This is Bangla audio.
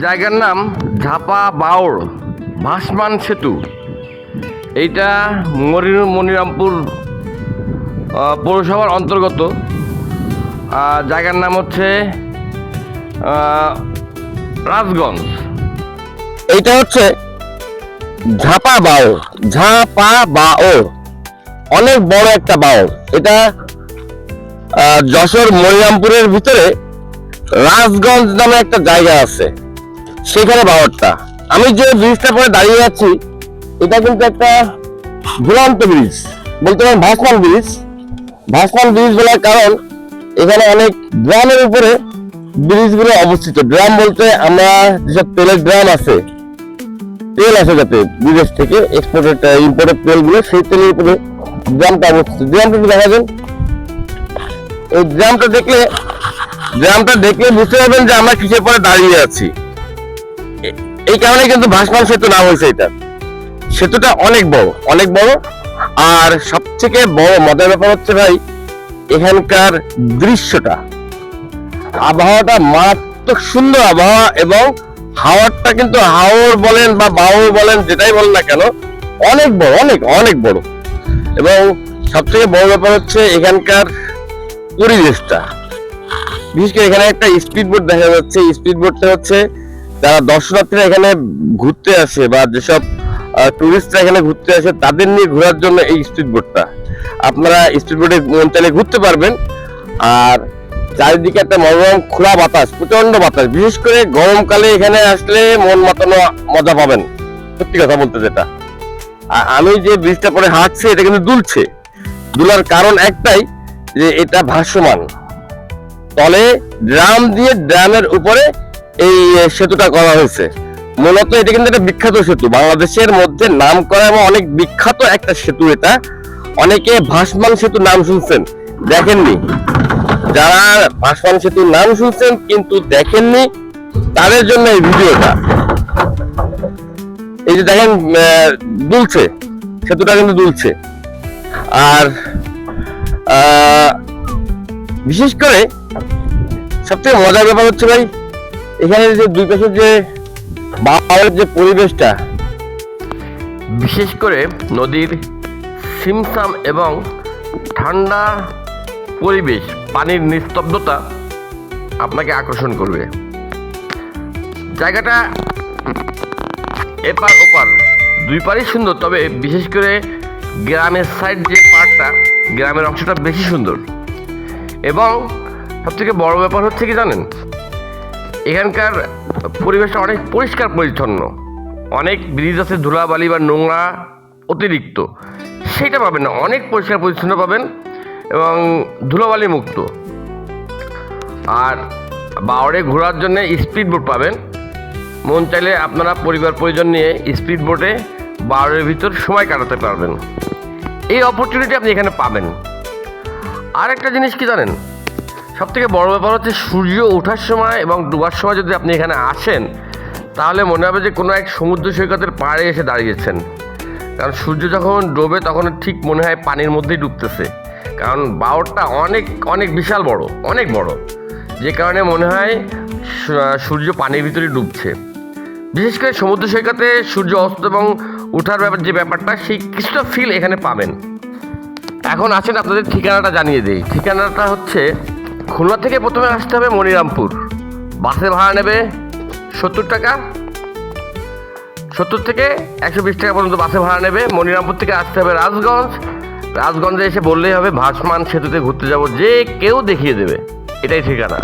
জায়গার নাম ঝাপা বাউড়, ভাসমান সেতু। এইটা মনি মনিরামপুর পৌরসভার অন্তর্গত। জায়গার নাম হচ্ছে রাজগঞ্জ। এইটা হচ্ছে ঝাপা বাও ঝাপা বাও অনেক বড় একটা বাও এটা যশোর মনিরামপুরের ভিতরে রাজগঞ্জ নামে একটা জায়গা আছে। সেখানে বাওরটা আমি যে ব্রিজটা পরে দাঁড়িয়ে আছি, এটা কিন্তু একটা ঝুলন্ত ব্রিজ বলতে পারেন ভাসমান ব্রিজ ভাসমান ব্রিজ বলার কারণ, এখানে অনেক ড্রামের উপরে ব্রিজগুলো অবস্থিত। ড্রাম বলতে আমরা যেসব তেলের ড্রাম আছে, তেল আসে যাতে বিদেশ থেকে এক্সপোর্টেড ইম্পোর্টেড তেলগুলো, সেই তেলের উপরে ড্রামটা অবস্থিত। একটু দেখা যান এই ড্রামটা দেখলে ড্রামটা দেখলে বুঝতে পারবেন যে আমরা কিসের পরে দাঁড়িয়ে আছি। এই কারণে কিন্তু ভাসমান সেতু নাম হয়েছে এটা। সেতুটা অনেক বড় অনেক বড়। আর সব থেকে বড় মজার ব্যাপার হচ্ছে ভাই, এখানকার দৃশ্যটা। আবহাওয়াটা মারাত্মক সুন্দর আবহাওয়া এবং হাওয়ারটা কিন্তু হাওর বলেন বা বাউর বলেন, যেটাই বলেন না কেন, অনেক বড়, অনেক অনেক বড়। এবং সব থেকে বড় ব্যাপার হচ্ছে এখানকার পরিবেশটা। বিশেষ করে এখানে একটা স্পিড বোট দেখা যাচ্ছে। স্পিড বোটটা হচ্ছে যারা দর্শনার্থীরা এখানে ঘুরতে আসে বা যেসব টুরিস্টরা এখানে ঘুরতে আসে, তাদের নিয়ে ঘোরার জন্য এই স্পিড বোটটা আপনারা স্পিড বোটে মন চাইলে ঘুরতে পারবেন। আর চারিদিকে একটা মনোরম খোলা বাতাস প্রচণ্ড বাতাস। বিশেষ করে গরমকালে এখানে আসলে মন মাতানো মজা পাবেন। সত্যি কথা বলতে যেটা। আমি যে ব্রিজটা পরে হাঁটছি, এটা কিন্তু দুলছে। দুলার কারণ একটাই, যে এটা ভাসমান। তলে ড্রাম দিয়ে ড্রামের উপরে এই সেতুটা করা হয়েছে। মূলত এটা কিন্তু একটা বিখ্যাত সেতু। বাংলাদেশের মধ্যে নাম করা এবং অনেক বিখ্যাত একটা সেতু এটা। অনেকে ভাসমান সেতু নাম শুনছেন, দেখেননি? যারা ভাসমান সেতুর নাম শুনছেন কিন্তু দেখেননি, তাদের জন্য এই ভিডিওটা। এই যে দেখেন দুলছে। সেতুটা কিন্তু দুলছে। আর বিশেষ করে সবথেকে মজার ব্যাপার হচ্ছে ভাই এখানে যে দুই পাশে যে বাওয়ার যে পরিবেশটা, বিশেষ করে নদীর সিমসাম এবং ঠান্ডা পরিবেশ, পানির নিস্তব্ধতা আপনাকে আকর্ষণ করবে। জায়গাটা এপার ওপার, দুই পারই সুন্দর, তবে বিশেষ করে গ্রামের সাইড যে পার্টটা গ্রামের অংশটা বেশি সুন্দর। এবং সবথেকে বড় ব্যাপার হচ্ছে কি জানেন? এখানকার পরিবেশটা অনেক পরিষ্কার পরিচ্ছন্ন। অনেক ব্রিজ আছে, ধুলাবালি বা নোংরা অতিরিক্ত। সেটা পাবেন না, অনেক পরিষ্কার পরিচ্ছন্ন পাবেন এবং ধুলাবালি মুক্ত। আর বাওড়ে ঘোরার জন্য স্পিড বোট পাবেন। মন চাইলে আপনারা পরিবার পরিজন নিয়ে স্পিড বোটে বাওড়ের ভিতর সময় কাটাতে পারবেন। এই অপরচুনিটি আপনি এখানে পাবেন। আর একটা জিনিস কি জানেন? সব থেকে বড় ব্যাপার হচ্ছে সূর্য ওঠার সময় এবং ডুবার সময় যদি আপনি এখানে আসেন, তাহলে মনে হবে যে কোনো এক সমুদ্র সৈকতের পাড়ে এসে দাঁড়িয়েছেন। কারণ সূর্য যখন ডোবে, তখন ঠিক মনে হয় পানির মধ্যেই ডুবতেছে। কারণ বাওরটা অনেক অনেক বিশাল বড়, অনেক বড়। যে কারণে মনে হয় সূর্য পানির ভিতরে ডুবছে। বিশেষ করে সমুদ্র সৈকতে সূর্য অস্ত এবং ওঠার ব্যাপার, যে ব্যাপারটা, সেই কিছুটা ফিল এখানে পাবেন। এখন আছেন আপনাদের ঠিকানাটা জানিয়ে দিই। ঠিকানাটা হচ্ছে খুলনা থেকে প্রথমে আসতে হবে মনিরামপুর। বাসে ভাড়া নেবে সত্তর টাকা। সত্তর থেকে একশো বিশ টাকা পর্যন্ত বাসে ভাড়া নেবে। মনিরামপুর থেকে আসতে হবে রাজগঞ্জ। রাজগঞ্জে এসে বললেই হবে, ভাসমান সেতুতে ঘুরতে যাব, যে কেউ দেখিয়ে দেবে। এটাই ঠিকানা।